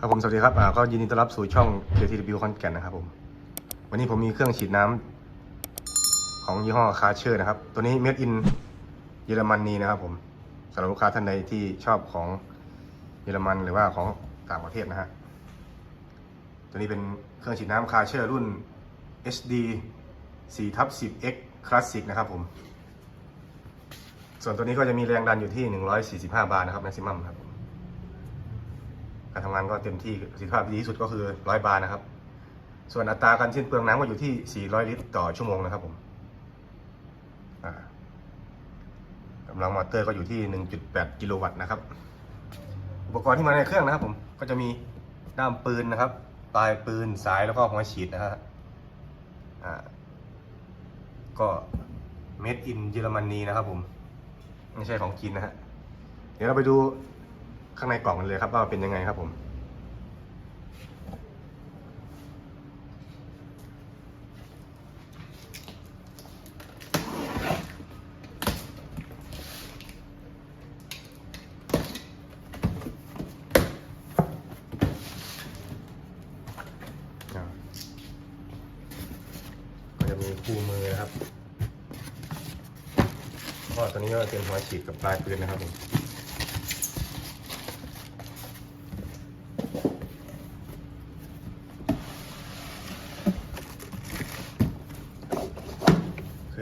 ครับผมสวัสดีครับอ่าก็ยินดีต้อนรับสู่ช่อง KTW คอนแก่นนะครับผม วันนี้ผมมีเครื่องฉีดน้ำของยี่ห้อคาเชอร์นะครับ ตัวนี้ made in เยอรมนีนะครับผมสำหรับลูกค้าท่านใดที่ชอบของเยอรมันหรือว่าของต่างประเทศนะฮะ ตัวนี้เป็นเครื่องฉีดน้ำคาเชอร์รุ่น HD 4ทับ 10 X Classic นะครับผม ส่วนตัวนี้ก็จะมีแรงดันอยู่ที่ 145 บาร์นะครับ maximum ครับผม การทำงานก็เต็มที่ประสิทธิภาพดีที่สุดก็คือ100บาร์นะครับ ส่วนอัตราการสิ้นเปลืองน้ำก็อยู่ที่ 400 ลิตรต่อชั่วโมงนะครับผมอ่ากำลังมอเตอร์ก็อยู่ที่ 1.8 กิโลวัตต์นะครับ อุปกรณ์ที่มาในเครื่องนะครับผมก็จะมีด้ามปืนนะครับ ปลายปืนสายแล้วก็หัวฉีดนะฮะอ่าก็ made in เยอรมนีนะครับผม ไม่ใช่ของจีนนะฮะ เดี๋ยวเราไปดู ข้างในกล่องกันเลยครับว่าเป็นยังไงครับผมก็จะมีคู่มือนะครับก็ตัวนี้ก็เป็นหัวฉีดกับปลายปืนนะครับผม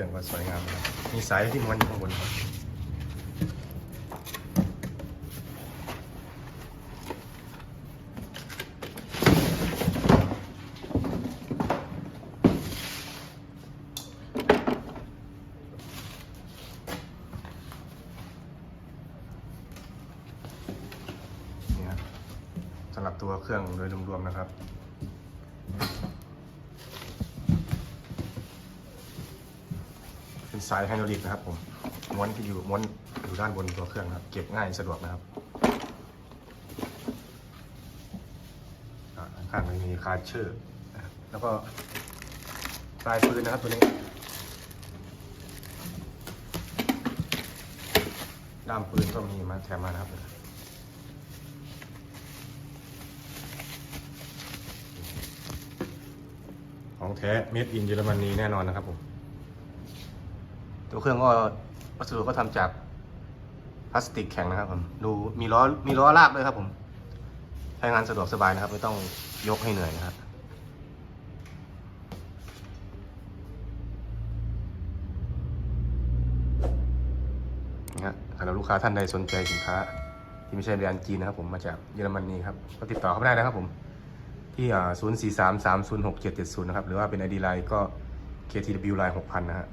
รื่องก็สวยงามครับมีสายที่ม้วนอยู่ข้างบนครับนี่ครับสำหรับตัวเครื่องโดยรวมๆนะครับ เป็นสายไฮดรอลิกนะครับผมม้วนที่อยู่ม้วนอยู่ด้านบนตัวเครื่องนะครับเก็บง่ายสะดวกนะครับข้างๆมีคาร์เชอร์แล้วก็ปลายปืนนะครับตัวนี้ด้ามปืนก็มีมาแถมมานะครับของแท้เมดอินเยอรมนีแน่นอนนะครับผม ตัวเครื่องก็วัสดุก็ทำจากพลาสติกแข็งนะครับผมดูมีล้อมีล้อลากด้วยครับผมใช้งานสะดวกสบายนะครับ ไม่ต้องยกให้เหนื่อยนะครับนี่ฮะสำหรับลูกค้าท่านใดสนใจสินค้า ที่ไม่ใช่แบรนด์จีนนะครับผมมาจากเยอรมนีครับก็ติดต่อเข้ามาได้นะครับผมที่ 0 4 3 3 0 6 7 7 0 นะครับ หรือว่าเป็น ID Line ก็ KTW Line 6000 นะฮะ